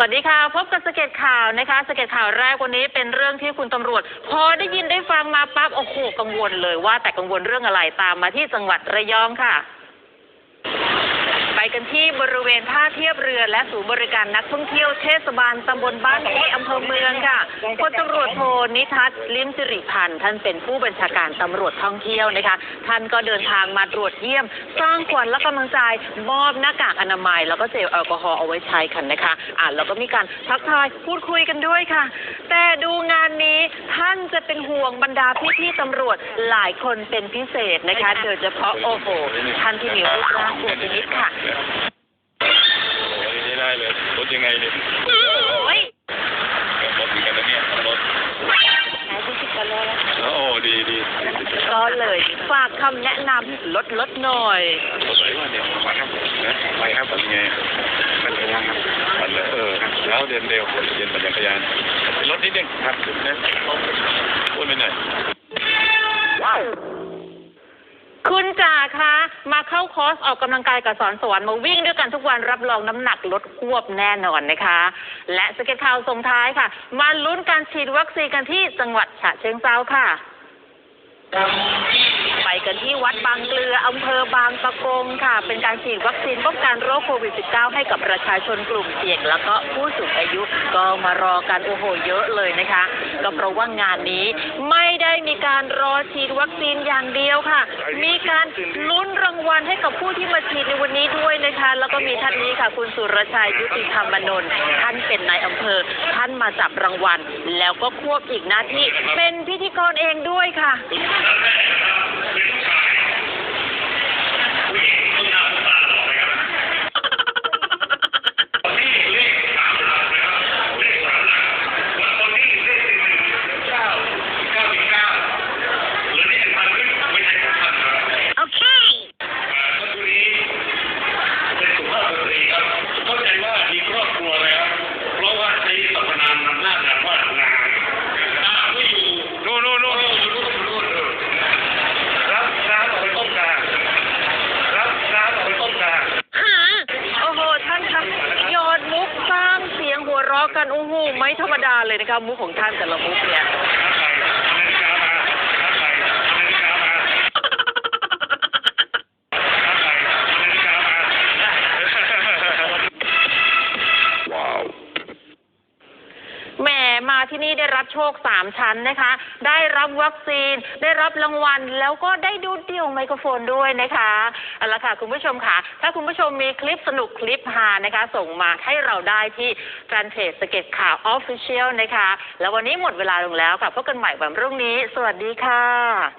วัสดีค่ะ พบกับสเก็ตข่าวนะคะสเก็ตข่าวแรกวันนี้เป็นเรื่องที่คุณตำรวจ พอได้ยินได้ฟังมาปั๊บโอ้โหกังวลเลยว่าแต่กังวลเรื่องอะไรตามมาที่จังหวัดระยองค่ะ ไปกันที่บริเวณท่าเทียบเรือและศูนย์บริการนักท่องเที่ยวเทศบาลตำบลบ้านที่อำเภอเมืองค่ะพลตำรวจโทนิทัศน์ลิมสิริพันธ์ท่านเป็นผู้บัญชาการตำรวจท่องเที่ยวนะคะ ท่านก็เดินทางมาตรวจเยี่ยม สร้างขวัญและกำลังใจมอบหน้ากากอนามัย แล้วก็เจลแอลกอฮอล์เอาไว้ใช้กันนะคะอ่าแล้วก็มีการทักทายพูดคุยกันด้วยค่ะ แต่ดูงานนี้ท่านจะเป็นห่วงบรรดาพี่ๆตำรวจหลายคนเป็นพิเศษนะคะ โดยเฉพาะโอ้โหท่านที่มีรูปร่างอวบนิดค่ะ โอ้ยนี่ได้เลยรถยังไงเนี่ย โอ้ย รถเหมือนกันนะเนี่ยรถ หายไปสิบกว่าโลแล้ว โอ้ดีดี ก็ เลย ฝากคำแนะนำลดลดหน่อยรถไหนวะเนี่ยไปครับนะไปครับเป็นไงมันเป็นยังครับมันเลยเออแล้วเดินเร็วเดินปั่นจักรยานรถนิดนึงครับนะพูดไปหน่อยคุณจ่าคะ มาเข้าคอร์สออกกำลังกายกับสอนสวรรค์มาวิ่งด้วยกันทุกวันรับรองน้ำหนักลดควบแน่นอนนะคะ และสเก็ตข่าวส่งท้ายค่ะ มาลุ้นการฉีดวัคซีนกันที่จังหวัดฉะเชิงเทราค่ะ Tá ไปกันที่วัดบางเกลืออำเภอบางปะกงค่ะ เป็นการฉีดวัคซีนป้องกันโรคโควิด -19 ให้กับประชาชนกลุ่มเสี่ยง แล้วก็ผู้สูงอายุก็มารอกันโอ้โหเยอะเลยนะคะ ก็เพราะว่างานนี้ไม่ได้มีการรอฉีดวัคซีนอย่างเดียวค่ะ มีการลุ้นรางวัลให้กับผู้ที่มาฉีดในวันนี้ด้วยนะคะ แล้วก็มีท่านนี้ค่ะคุณสุรชัยยุติธรรมนนท์ท่านเป็นนายอำเภอ ท่านมาจับรางวัล แล้วก็ควบอีกหน้าที่เป็นพิธีกรเองด้วยค่ะ ราะกันโอ้โหไม่ธรรมดาเลยนะคะมุกของท่านแต่ละมุกเนี่ย มาที่นี่ได้รับโชคสามชั้นนะคะ ได้รับวัคซีน ได้รับรางวัล แล้วก็ได้ดูเดี่ยวไมโครโฟนด้วยนะคะเอาละค่ะคุณผู้ชมค่ะ ถ้าคุณผู้ชมมีคลิปสนุกคลิปฮานะคะ ส่งมาให้เราได้ที่แฟนเพจสเก็ตข่าวออฟฟิเชียลนะคะ แล้ววันนี้หมดเวลาลงแล้วค่ะพบกันใหม่วันพรุ่งนี้ สวัสดีค่ะ